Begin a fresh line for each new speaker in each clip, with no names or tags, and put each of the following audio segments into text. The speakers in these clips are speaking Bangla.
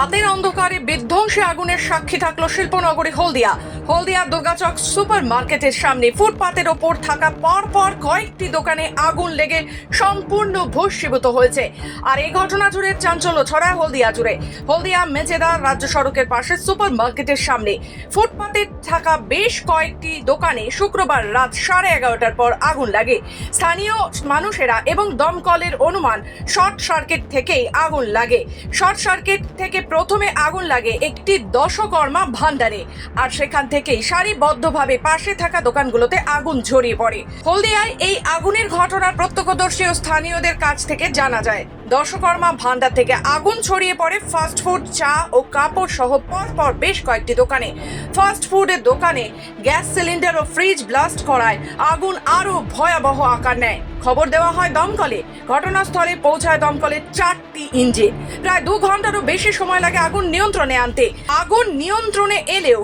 রাতের অন্ধকারে বিধ্বংসী আগুনের সাক্ষী থাকল শিল্পনগরী হলদিয়া। হলদিয়া দুর্গাচক সুপার মার্কেটের সামনে ফুটপাতের ওপর থাকা পর পর কয়েকটি দোকানে আগুন লেগে সম্পূর্ণ ভস্মীভূত হয়েছে। আর এই ঘটনা জুড়ে চাঞ্চল্য ছড়ায় হলদিয়া জুড়ে। হলদিয়া মেচেদার রাজ্য সড়কের পাশে সুপার মার্কেটের সামনে ফুটপাতে থাকা বেশ কয়েকটি দোকানে শুক্রবার রাত সাড়ে এগারোটার পর আগুন লাগে। স্থানীয় মানুষেরা এবং দমকলের অনুমান শর্ট সার্কিট থেকেই আগুন লাগে। শর্ট সার্কিট থেকে প্রথমে আগুন লাগে একটি দশকর্মা ভান্ডারে। আর সেখান থেকেই সারিবদ্ধভাবে পাশে থাকা দোকানগুলোতে আগুন ঝরিয়ে পড়ে। হলদিয়ায় এই আগুনের ঘটনার প্রত্যক্ষদর্শী ও স্থানীয়দের কাছ থেকে জানা যায়, দশকর্মা ভান্ডার থেকে আগুন ছড়িয়ে পড়ে ফাস্ট ফুড চা ও কাপড় সহ পরপর বেশ কয়েকটি দোকানে। ফাস্ট ফুডের দোকানে গ্যাস সিলিন্ডার ও ফ্রিজ ব্লাস্ট করায় আগুন আরও ভয়াবহ আকার নেয়। খবর দেওয়া হয় দমকলে। ঘটনাস্থলে পৌঁছায় দমকলের চারটি ইঞ্জিন। প্রায় দু ঘন্টারও বেশি সময় লাগে আগুন নিয়ন্ত্রণে আনতে। আগুন নিয়ন্ত্রণে এলেও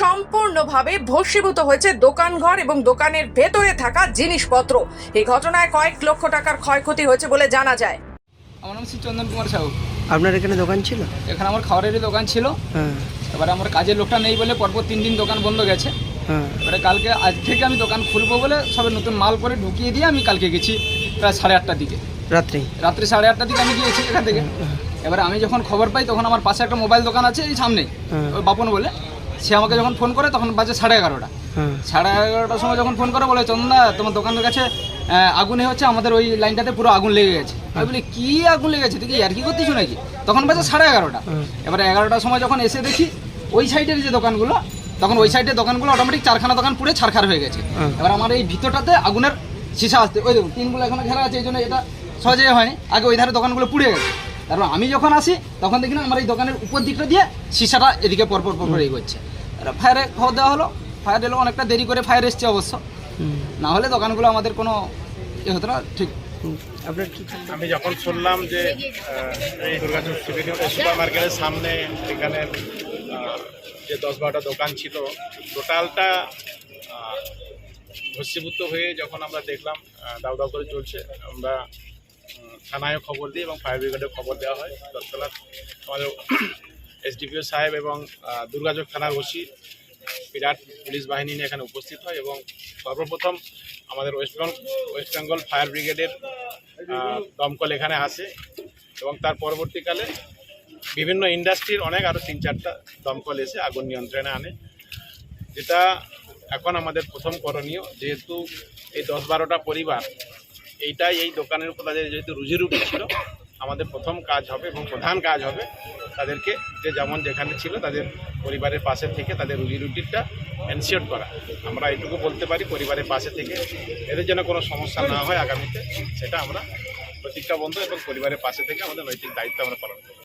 সম্পূর্ণভাবে ভস্মীভূত হয়েছে দোকানঘর এবং দোকানের ভেতরে থাকা জিনিসপত্র। এই ঘটনায় কয়েক লক্ষ টাকার ক্ষয়ক্ষতি হয়েছে বলে জানা যায়।
আমার নাম শ্রী চন্দন কুমার সাহু।
আপনার এখানে দোকান ছিল?
এখানে আমার খাবারেরই দোকান ছিল।
হ্যাঁ।
এবারে আমার কাজের লোকটা নেই বলে পরপর তিন দিন দোকান বন্ধ গেছে।
হ্যাঁ।
এবারে কালকে আজ থেকে আমি দোকান খুলবো বলে সবে নতুন মাল করে ঢুকিয়ে দিয়ে আমি কালকে গেছি প্রায় সাড়ে আটটার দিকে।
রাত্রি?
রাত্রি সাড়ে আটটার দিকে আমি গিয়েছি এখান থেকে। এবারে আমি যখন খবর পাই তখন আমার পাশে একটা মোবাইল দোকান আছে এই সামনে
হ্যাঁ।
ওই বাপন বলে। সে আমাকে যখন ফোন করে তখন বাজে সাড়ে এগারোটা।
হ্যাঁ।
সাড়ে এগারোটার সময় যখন ফোন করে বলে চন্দা তোমার দোকানের কাছে আগুনে হচ্ছে আমাদের ওই লাইনটাতে পুরো আগুন লেগে গেছে। আমি বলি কি আগুন লেগেছে? তুই কি আর কি করতেছো নাকি? তখন বাজে সাড়ে এগারোটা।
হুম।
এবারে এগারোটার সময় যখন এসে দেখি ওই সাইডের যে দোকানগুলো তখন ওই সাইডের দোকানগুলো অটোমেটিক চারখানা দোকান পুড়ে ছারখার হয়ে গেছে। এবার আমার এই ভিতরটাতে আগুনের সীসা আসতে ওই দেখুন টিনগুলো এখনও ঘেরা আছে এই জন্য এটা সহজে হয়নি। আগে ওই ধারে দোকানগুলো পুড়ে গেছে। তারপর আমি যখন আসি তখন দেখি না আমার এই দোকানের উপর দিকটা দিয়ে সীসাটা এদিকে পরপর পরপর এগোচ্ছে ফায়ারে খবর দেওয়া হলো ফায়ার এলো অনেকটা দেরি করে ফায়ার এসছে অবশ্য। না হলে দোকানগুলো আমাদের কোনো ইয়ে হতো না ঠিক।
আপনার
আমি যখন শুনলাম যে এই দুর্গাচক সুপার মার্কেটের সামনে এখানে যে দশ বারোটা দোকান ছিল টোটালটা ভস্মীভূত হয়ে যখন আমরা দেখলাম দাউ দাউ করে চলছে আমরা উম, থানায় খবর দিই এবং ফায়ার ব্রিগেডে খবর দেওয়া হয়। তৎক্ষণাৎ আমাদের এসডিপিও সাহেব এবং দুর্গাচক থানার ওসি বিরাট পুলিশ বাহিনী নিয়ে এখানে উপস্থিত হয় এবং সর্বপ্রথম আমাদের west Bengal west Bengal fire ব্রিগেডের দমকল এখানে আসে এবং তার পরবর্তীকালে বিভিন্ন ইন্ডাস্ট্রির অনেক আরও তিন চারটা দমকল এসে আগুন নিয়ন্ত্রণে আনে। যেটা এখন আমাদের প্রথম করণীয় যেহেতু এই দশ বারোটা পরিবার এইটাই এই দোকানের উপর তাদের যেহেতু রুজি রুটি ছিল, আমাদের প্রথম কাজ হবে এবং প্রধান কাজ হবে তাদেরকে যে যেমন যেখানে ছিল তাদের পরিবারের পাশে থেকে তাদের রুজি রুটিটা এনশিওর করা। আমরা এটুকু বলতে পারি পরিবারের পাশে থেকে। এদের যেন কোনো সমস্যা না হয় আগামীতে, সেটা আমরা প্রতিজ্ঞাবন্ধ এবং পরিবারের পাশে থেকে আমাদের নৈতিক দায়িত্ব আমরা পালন